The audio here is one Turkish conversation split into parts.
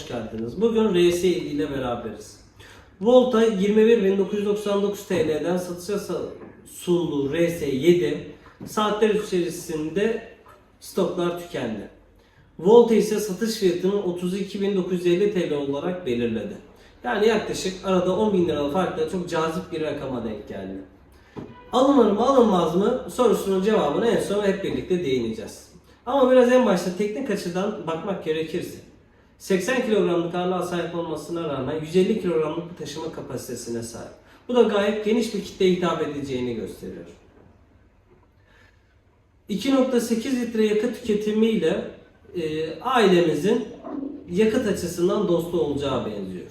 hoş geldiniz. Bugün RS7 ile beraberiz. Volta 21.999 TL'den satışa sa- sunduğu RS7 saatler içerisinde stoklar tükendi. Volta ise satış fiyatını 32.950 TL olarak belirledi. Yani yaklaşık arada 10.000 liralık farkla çok cazip bir rakama denk geldi. Alınır mı alınmaz mı sorusunun cevabını en son hep birlikte değineceğiz. Ama biraz en başta teknik açıdan bakmak gerekirse 80 kilogramlık ağırlığa sahip olmasına rağmen 150 kilogramlık bir taşıma kapasitesine sahip. Bu da gayet geniş bir kitleye hitap edeceğini gösteriyor. 2.8 litre yakıt tüketimiyle e, ailemizin yakıt açısından dostu olacağı benziyor.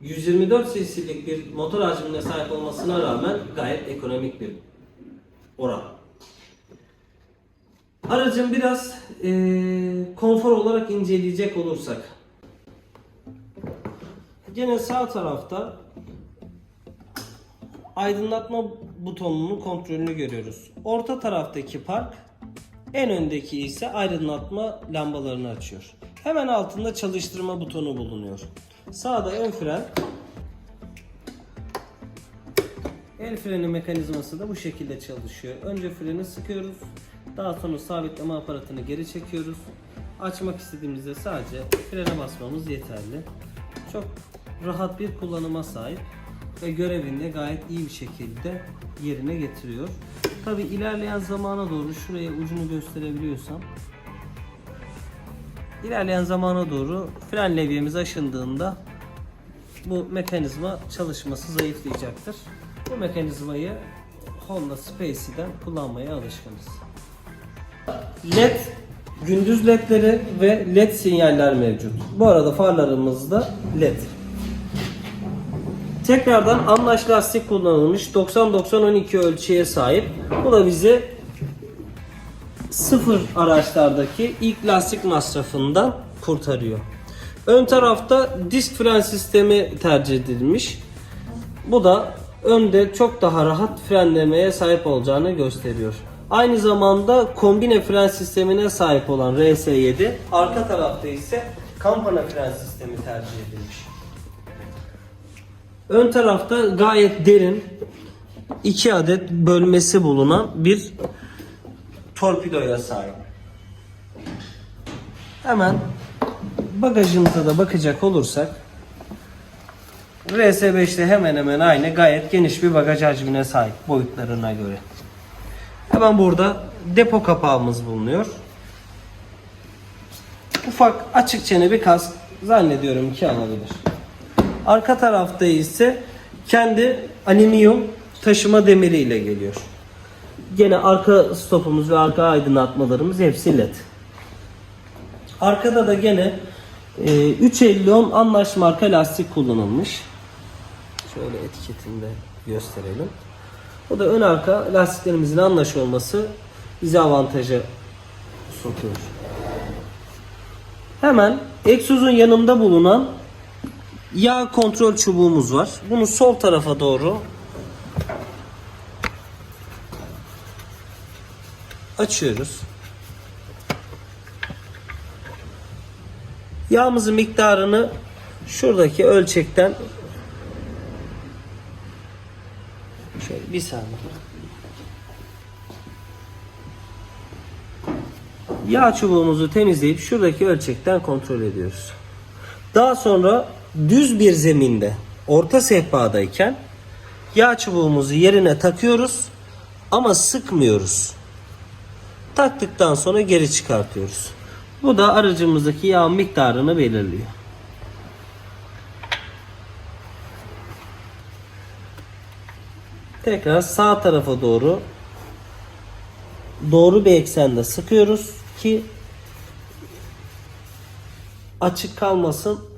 124 cc'lik bir motor hacmine sahip olmasına rağmen gayet ekonomik bir oran. Aracın biraz e, konfor olarak inceleyecek olursak. Gene sağ tarafta aydınlatma butonunun kontrolünü görüyoruz. Orta taraftaki park, en öndeki ise aydınlatma lambalarını açıyor. Hemen altında çalıştırma butonu bulunuyor. Sağda ön fren, El freni mekanizması da bu şekilde çalışıyor. Önce freni sıkıyoruz. Daha sonra sabitleme aparatını geri çekiyoruz. Açmak istediğimizde sadece frene basmamız yeterli. Çok rahat bir kullanıma sahip ve görevini gayet iyi bir şekilde yerine getiriyor. Tabi ilerleyen zamana doğru şuraya ucunu gösterebiliyorsam ilerleyen zamana doğru fren levyemiz aşındığında bu mekanizma çalışması zayıflayacaktır. Bu mekanizmayı Honda Space'den kullanmaya alışkınız. LED gündüz ledleri ve led sinyaller mevcut. Bu arada farlarımızda led. Tekrardan anlaş lastik kullanılmış 90-90-12 ölçüye sahip. Bu da bizi sıfır araçlardaki ilk lastik masrafından kurtarıyor. Ön tarafta disk fren sistemi tercih edilmiş. Bu da önde çok daha rahat frenlemeye sahip olacağını gösteriyor. Aynı zamanda kombine fren sistemine sahip olan RS7 arka tarafta ise kampana fren sistemi tercih edilmiş. Ön tarafta gayet derin iki adet bölmesi bulunan bir torpidoya sahip. Hemen bagajımıza da bakacak olursak RS5'te hemen hemen aynı gayet geniş bir bagaj hacmine sahip boyutlarına göre. Hemen burada depo kapağımız bulunuyor. Ufak açık çene bir kask zannediyorum ki alabilir. Arka tarafta ise kendi alüminyum taşıma demiri ile geliyor. Gene arka stopumuz ve arka aydınlatmalarımız hepsi led. Arkada da gene e, 350 ohm anlaş marka lastik kullanılmış. Şöyle etiketinde gösterelim. O da ön arka lastiklerimizin anlaş olması bize avantajı sokuyor. Hemen egzozun yanında bulunan yağ kontrol çubuğumuz var. Bunu sol tarafa doğru açıyoruz. Yağımızın miktarını şuradaki ölçekten şöyle bir saniye. Yağ çubuğumuzu temizleyip şuradaki ölçekten kontrol ediyoruz. Daha sonra düz bir zeminde orta sehpadayken yağ çubuğumuzu yerine takıyoruz ama sıkmıyoruz. Taktıktan sonra geri çıkartıyoruz. Bu da aracımızdaki yağ miktarını belirliyor. Tekrar sağ tarafa doğru doğru bir eksende sıkıyoruz ki açık kalmasın.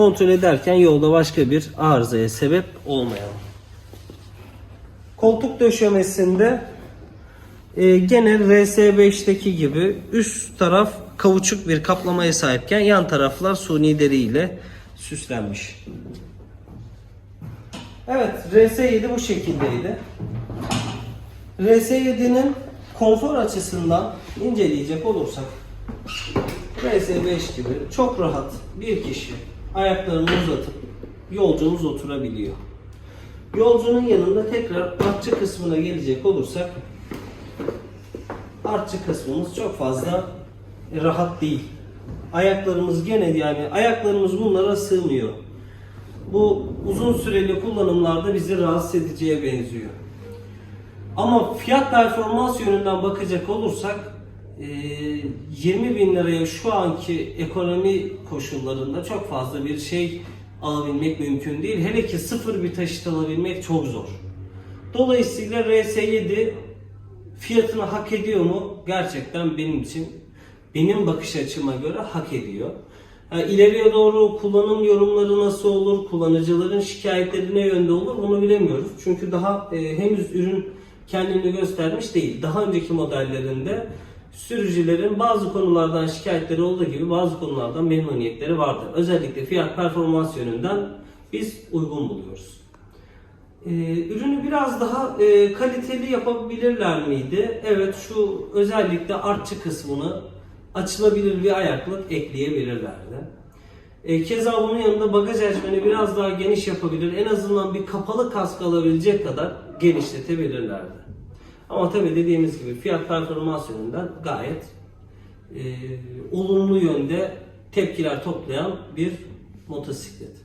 Kontrol ederken yolda başka bir arızaya sebep olmayalım. Koltuk döşemesinde e, gene RS5'teki gibi üst taraf kauçuk bir kaplamaya sahipken yan taraflar suni deri ile süslenmiş. Evet RS7 bu şekildeydi. RS7'nin konfor açısından inceleyecek olursak RS5 gibi çok rahat bir kişi ayaklarını uzatıp yolcumuz oturabiliyor. Yolcunun yanında tekrar artçı kısmına gelecek olursak artçı kısmımız çok fazla rahat değil. Ayaklarımız gene yani ayaklarımız bunlara sığmıyor. Bu uzun süreli kullanımlarda bizi rahatsız edeceğe benziyor. Ama fiyat performans yönünden bakacak olursak 20 bin liraya şu anki ekonomi koşullarında çok fazla bir şey alabilmek mümkün değil. Hele ki sıfır bir taşıt alabilmek çok zor. Dolayısıyla RS7 fiyatını hak ediyor mu? Gerçekten benim için, benim bakış açıma göre hak ediyor. İleriye doğru kullanım yorumları nasıl olur, kullanıcıların şikayetleri ne yönde olur bunu bilemiyoruz. Çünkü daha e, henüz ürün kendini göstermiş değil. Daha önceki modellerinde sürücülerin bazı konulardan şikayetleri olduğu gibi bazı konulardan memnuniyetleri vardı. Özellikle fiyat performans yönünden biz uygun buluyoruz. Ee, ürünü biraz daha e, kaliteli yapabilirler miydi? Evet şu özellikle artçı kısmını açılabilir bir ayaklık ekleyebilirlerdi. E, keza bunun yanında bagaj hacmini biraz daha geniş yapabilir. En azından bir kapalı kask alabilecek kadar genişletebilirlerdi. Ama tabii dediğimiz gibi fiyat performans yönünden gayet e, olumlu yönde tepkiler toplayan bir motosiklet.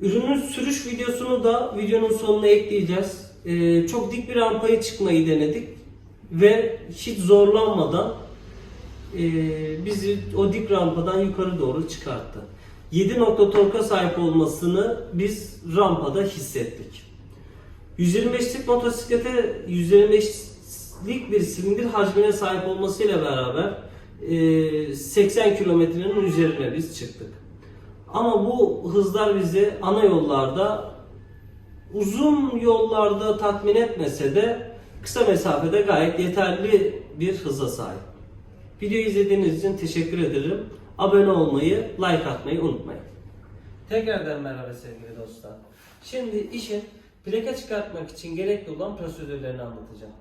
Ürünün sürüş videosunu da videonun sonuna ekleyeceğiz. Ee, çok dik bir rampaya çıkmayı denedik ve hiç zorlanmadan e, bizi o dik rampadan yukarı doğru çıkarttı. 7 nokta torka sahip olmasını biz rampada hissettik. 125'lik motosiklete 125'lik bir silindir hacmine sahip olmasıyla beraber e, 80 kilometrenin üzerine biz çıktık. Ama bu hızlar bizi ana yollarda uzun yollarda tatmin etmese de kısa mesafede gayet yeterli bir hıza sahip. Videoyu izlediğiniz için teşekkür ederim. Abone olmayı, like atmayı unutmayın. Tekrardan merhaba sevgili dostlar. Şimdi işin plaka çıkartmak için gerekli olan prosedürlerini anlatacağım.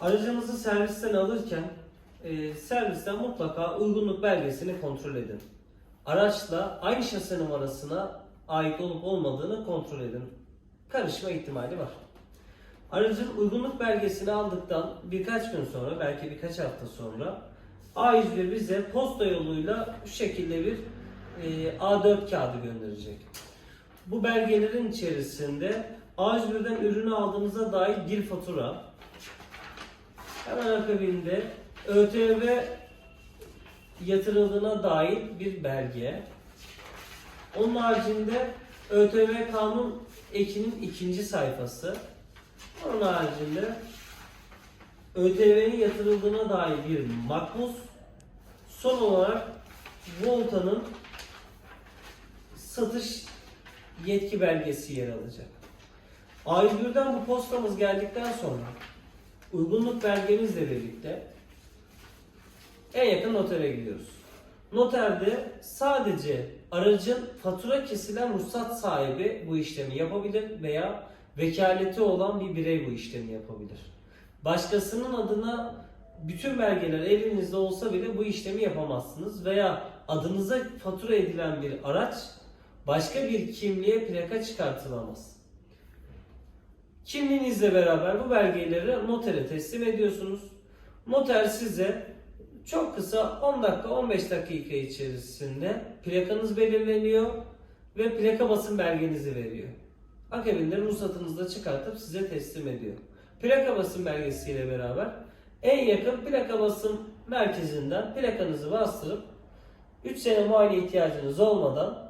Aracınızı servisten alırken e, servisten mutlaka uygunluk belgesini kontrol edin. Araçla aynı şase numarasına ait olup olmadığını kontrol edin. Karışma ihtimali var. Aracın uygunluk belgesini aldıktan birkaç gün sonra, belki birkaç hafta sonra A101 bize posta yoluyla şu şekilde bir e, A4 kağıdı gönderecek. Bu belgelerin içerisinde A101'den ürünü aldığınıza dair bir fatura, hemen akabinde ÖTV yatırıldığına dair bir belge. Onun haricinde ÖTV kanun ekinin ikinci sayfası. Onun haricinde ÖTV'nin yatırıldığına dair bir makbuz. Son olarak Volta'nın satış yetki belgesi yer alacak. A101'den bu postamız geldikten sonra uygunluk belgemizle birlikte en yakın notere gidiyoruz. Noterde sadece aracın fatura kesilen ruhsat sahibi bu işlemi yapabilir veya vekaleti olan bir birey bu işlemi yapabilir. Başkasının adına bütün belgeler elinizde olsa bile bu işlemi yapamazsınız veya adınıza fatura edilen bir araç başka bir kimliğe plaka çıkartılamaz. Kimliğinizle beraber bu belgeleri notere teslim ediyorsunuz. Noter size çok kısa 10 dakika 15 dakika içerisinde plakanız belirleniyor ve plaka basım belgenizi veriyor. Akabinde ruhsatınızı da çıkartıp size teslim ediyor. Plaka basım belgesiyle beraber en yakın plaka basım merkezinden plakanızı bastırıp 3 sene muayene ihtiyacınız olmadan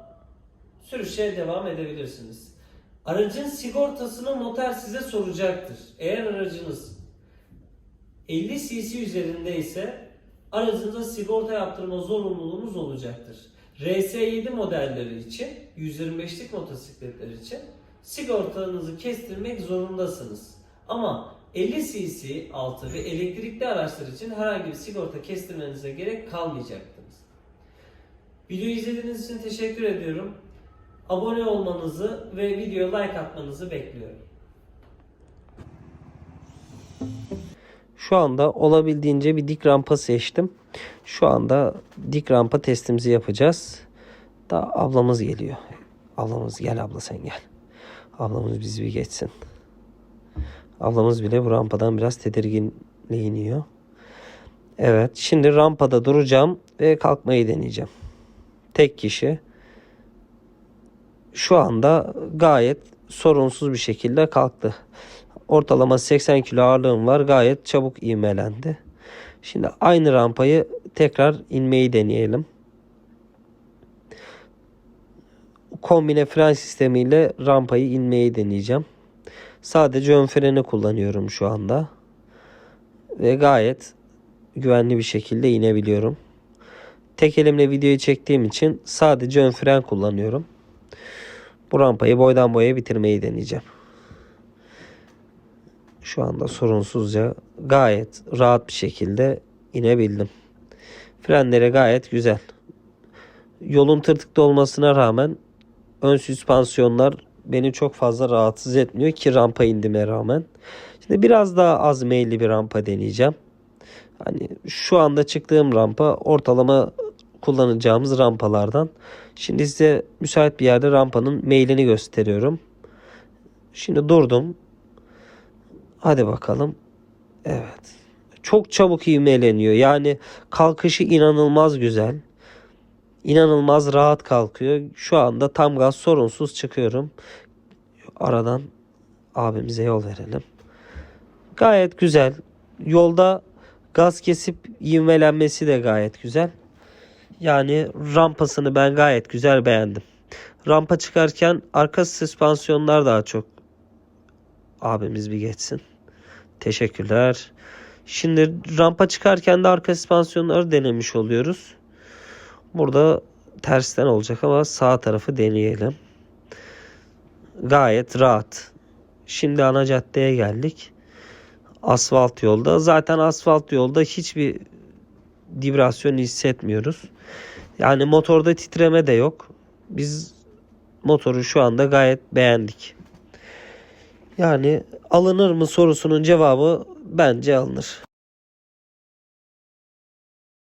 sürüşe devam edebilirsiniz. Aracın sigortasını noter size soracaktır. Eğer aracınız 50 cc üzerinde ise aracınıza sigorta yaptırma zorunluluğunuz olacaktır. RS7 modelleri için, 125'lik motosikletler için sigortanızı kestirmek zorundasınız. Ama 50 cc altı ve elektrikli araçlar için herhangi bir sigorta kestirmenize gerek kalmayacaktınız. Videoyu izlediğiniz için teşekkür ediyorum. Abone olmanızı ve videoya like atmanızı bekliyorum. Şu anda olabildiğince bir dik rampa seçtim. Şu anda dik rampa testimizi yapacağız. Da ablamız geliyor. Ablamız gel abla sen gel. Ablamız bizi bir geçsin. Ablamız bile bu rampadan biraz tedirginle iniyor. Evet şimdi rampada duracağım ve kalkmayı deneyeceğim. Tek kişi. Şu anda gayet sorunsuz bir şekilde kalktı. Ortalama 80 kilo ağırlığım var. Gayet çabuk ivmelendi. Şimdi aynı rampayı tekrar inmeyi deneyelim. Kombine fren sistemiyle rampayı inmeyi deneyeceğim. Sadece ön freni kullanıyorum şu anda. Ve gayet güvenli bir şekilde inebiliyorum. Tek elimle videoyu çektiğim için sadece ön fren kullanıyorum. Bu rampayı boydan boya bitirmeyi deneyeceğim. Şu anda sorunsuzca gayet rahat bir şekilde inebildim. Frenleri gayet güzel. Yolun tırtıklı olmasına rağmen ön süspansiyonlar beni çok fazla rahatsız etmiyor ki rampa indime rağmen. Şimdi biraz daha az meyilli bir rampa deneyeceğim. Hani şu anda çıktığım rampa ortalama kullanacağımız rampalardan. Şimdi size müsait bir yerde rampanın meylini gösteriyorum. Şimdi durdum. Hadi bakalım. Evet. Çok çabuk ivmeleniyor. Yani kalkışı inanılmaz güzel. İnanılmaz rahat kalkıyor. Şu anda tam gaz sorunsuz çıkıyorum. Aradan abimize yol verelim. Gayet güzel. Yolda gaz kesip ivmelenmesi de gayet güzel. Yani rampasını ben gayet güzel beğendim. Rampa çıkarken arka süspansiyonlar daha çok abimiz bir geçsin. Teşekkürler. Şimdi rampa çıkarken de arka süspansiyonları denemiş oluyoruz. Burada tersten olacak ama sağ tarafı deneyelim. Gayet rahat. Şimdi ana caddeye geldik. Asfalt yolda. Zaten asfalt yolda hiçbir vibrasyon hissetmiyoruz. Yani motorda titreme de yok. Biz motoru şu anda gayet beğendik. Yani alınır mı sorusunun cevabı bence alınır.